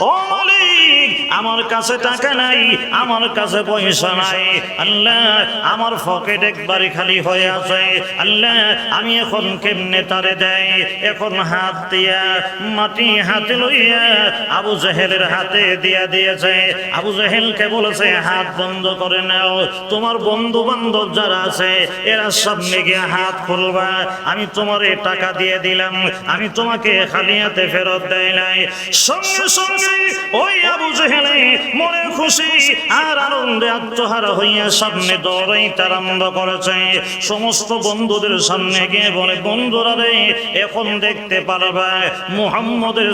ও মালিক আমার কাছে টাকা নাই, আমার কাছে পয়সা নাই। আল্লাহ, আমার পকেট একবারে খালি হয়ে আছে। আল্লাহ, আমি এখন কেমনে তারে দেয় এখন হাত দিয়া, মাটি হাতে লইয়া আবু জাহেলের হাতে দিয়া দিয়েছে। আবু জাহেলকে বলেছে, হাত বন্ধ করে নাও। তোমার বন্ধু বান্ধব যারা আছে, এরা সামনে গিয়ে হাত খুলবা। আমি তোমার এ টাকা দিয়ে দিলাম। আমি তোমাকে খালি হাতে ফেরত দেয় নাই। সঙ্গে সঙ্গে ওই মনে খুশি আর আনন্দে আত্মহারা হইয়া সামনে দৌড়াইতে আরম্ভ করেছে। সমস্ত বন্ধুদের সামনে গিয়ে বলে, বন্ধুরা রে, এখন দেখতে পারবা মুহাম্মদের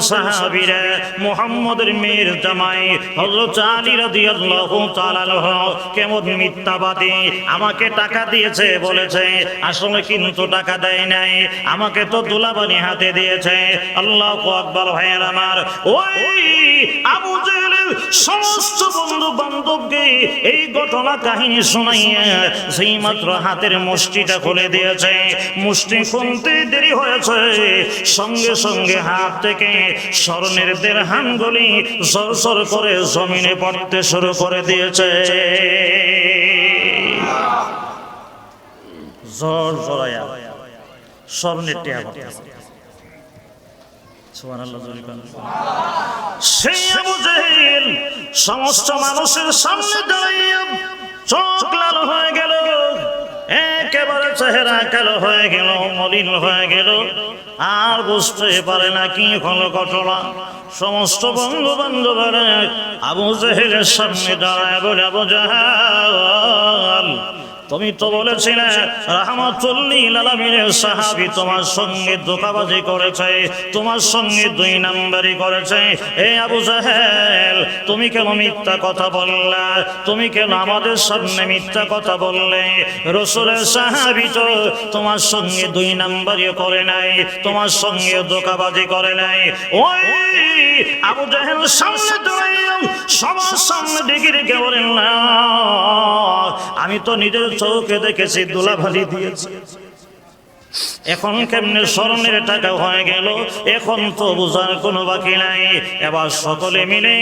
মুহাম্মদের মেয়ের জামাই, হযরত আলী রাদিয়াল্লাহু তাআলা কেমন মিথ্যাবাদী, আমাকে টাকা দিয়েছে বলেছে, আসলে কিন্তু টাকা দেয় নাই, আমাকে তো দুলাবানি হাতে দিয়েছে। আল্লাহ আকবর ভাইয়ের আমার। ওই আবু সমস্ত বন্ধু বান্ধবকে এই ঘটনা কাহিনী শোনাইয়া সেই মাত্র হাতের মুষ্টিটা খুলে দিয়েছে। মুষ্টি খুলতে দেরি হয়েছে। সঙ্গে সঙ্গে হাত থেকে স্বর্ণের দেড়হানগুলি সর সর করে জমিনে পড়তে শুরু করে দিয়েছে। জোর জড়াইয়া স্বর্ণের টেয়া। সেই জেহেল সমস্ত মানুষের সামনে দাঁড়িয়ে চোখ লাল হয়ে গেল, একেবারে চেহারা কালো হয়ে গেল, মলিন হয়ে গেল। আর বুঝতে পারে না কি হলো ঘটনা। সমস্ত বন্ধু বান্ধবেরা আবু জেহেলের সামনে দাঁড়ায় বলে, আবু জাহাল তুমি তো বলেছিলে, রাহমাতুল্লিল আলামিনের সাহাবী তোমার সঙ্গে ধোকাবাজি করেছে, তোমার সঙ্গে দুই নাম্বারি করেছে। এ আবু জাহেল, তুমি কেন মিথ্যা কথা বললা? তুমি কেন আমাদের সামনে মিথ্যা কথা বললে? রসুলের সাহাবী তো তোমার সঙ্গে দুই নাম্বারি করে নাই, তোমার সঙ্গে ধোকাবাজি করে নাই। ওই আবু জাহেল সামনে দাঁড়িয়ে সবার সামনে ডেকে ডেকে বলেন আমি তো নিজের চৌকে দেখেছি দোলাভালি দিয়েছি। এখন কেমনে স্মরণের টাকা হয়ে গেল? এখন তো বুঝার কোনো বাকি নাই। এবার সকলে মিলে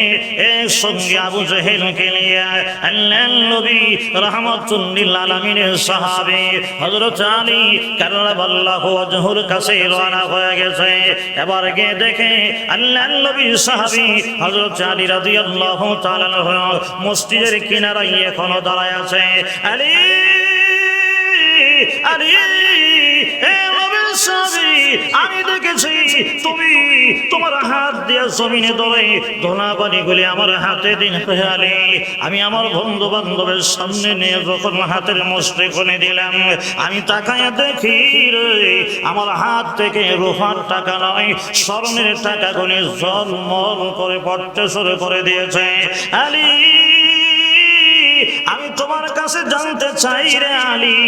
একসঙ্গে আবু জহেলকে নিয়ে আল্লাহ নবী রহমতুল্লিল আলমিনের সাহাবে হজরত আলী কাল্লাহ ওয়াজহুর কাছে রওনা হয়ে গেছে। এবার গিয়ে দেখে আল্লাহ নবীর সাহাবি হজরত আলী রাদিয়াল্লাহু তাআলা মসজিদের কিনারাই এখনও দাঁড়ায় আছে। আলী আলী! আমি দেখেছি, তুমি তোমার হাত দিয়ে জমিনে ধরে ধোলা পানি গুলি আমার হাতে দিন আলী আমি আমার বন্ধু বান্ধবের সামনে নিয়ে যখন হাতের মুষ্টি খুলে দিলাম, আমি তাকায় দেখি রে, আমার হাত থেকে রোহার টাকা নয়, স্বর্ণের টাকা গুলি জলমল করে পড়তে শুরু করে দিয়েছে। আলী তোমার কাছে জানতে চাই রে আলী,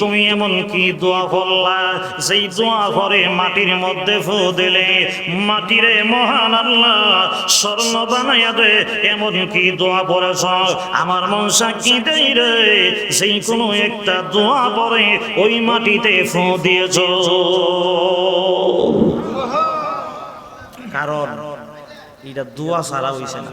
তুমি এমন কি দোয়া করলা? সেই দোয়া করে মাটির মধ্যে ফু দিলে, মাটিরে মহান আল্লাহ স্বর্ণ বানাইয়া দে, এমন কি দোয়া পড়েছ আমার মন সাক্ষী দেই রে সেই কোনো একটা দোয়া পরে ওই মাটিতে ফু দিয়েছ। কারণ, এটা দোয়া ছাড়া হইছে না।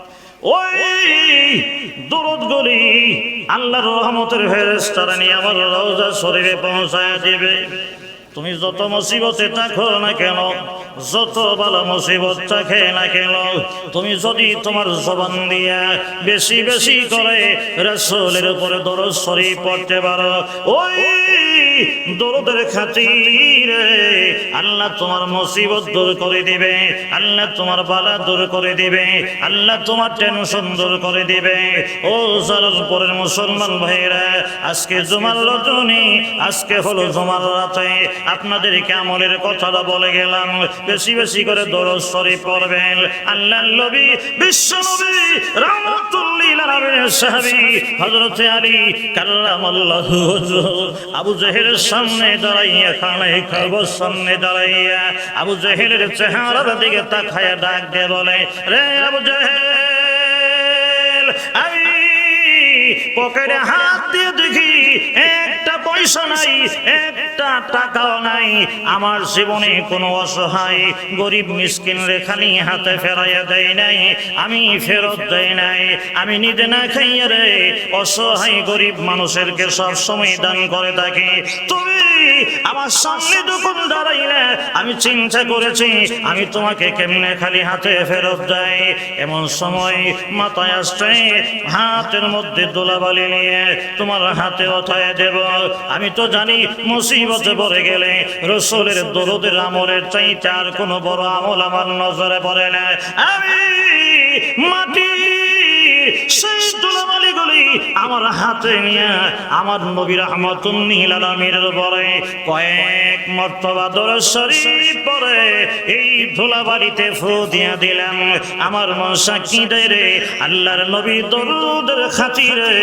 ওই আল্লাহর রহমতের ফেরেশতারা নিয়ে আমার রওজা শরীরে পৌঁছায় দিবে। তুমি যত মুসিবতে থাকো না কেন, যত ভালো মুসিবত থাকে না কেন, তুমি যদি তোমার জবান দিয়া বেশি বেশি করে রসুলের উপরে দরদ শরীফ পড়তে পারো, ওই দরদের খাতিরে আল্লাহ তোমার মুসিবত দূর করে দিবে, আল্লাহ তোমার বালা দূর করে দিবে, আল্লাহ তোমার টেনশন দূর করে দিবে। ও জালালপুরের মুসলমান ভাইরা আজকে জুমার রজনী, আজকে হলো জুমার রাতে আপনাদেরকে আমলের কথাটা বলে গেলাম? বেশি বেশি করে দরজ শরীফ পড়বেন। আল্লাহ নবী, বিশ্ব নবী আলী আবু জেহেলের সামনে দাঁড়াইয়া, খানায় খাবার সামনে দাঁড়াইয়া, আবু জেহেলের চেহারার দিকে তাকায়া ডাক দিয়ে বলে, রে আবু জেহেল, আমি পকেটে হাত দিয়ে দেখি একটা পয়সা নাই, একটা টাকাও নাই। আমার জীবনে কোনো অসহায় গরিব মিসকিন খালি হাতে ফেরাইয়া দেয় নাই, আমি ফেরত দেয় নাই। আমি নিজে না খাইয়া রে, অসহায় গরিব মানুষেরকে সব সময় দান করে থাকি। তুমি আমার সামনে যখন দাঁড়াইলে, আমি চিন্তা করেছি, আমি তোমাকে কেমনে খালি হাতে ফেরত দেয় এমন সময় মাথায় আসছে, হাতের মধ্যে দোলাবালি নিয়ে তোমার হাতে ওঠায় দেব আমি তো জানি মুসিবতে পড়ে গেলে রসুলের দরদের আমলের চাইতে আর কোনো বড় আমল আমার নজরে পড়ে না। আমি মাটি সেই দুলাবালিগুলি আমার হাতে নিয়ে আমার নবী রহমতুল্লিল আলমীর পরে কয়েক মর্তবা দরশরী পরে এই ধুলাবাড়িতে ফু দিয়ে দিলাম। আমার মন সাক্ষী রে, আল্লাহর নবী দরুদের খাতিরে।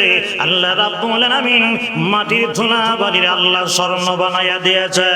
আল্লাহ রাব্বুল আলামিন মাটির ধুলাবাড়ির আল্লাহ স্বর্ণ বানাইয়া দিয়েছে।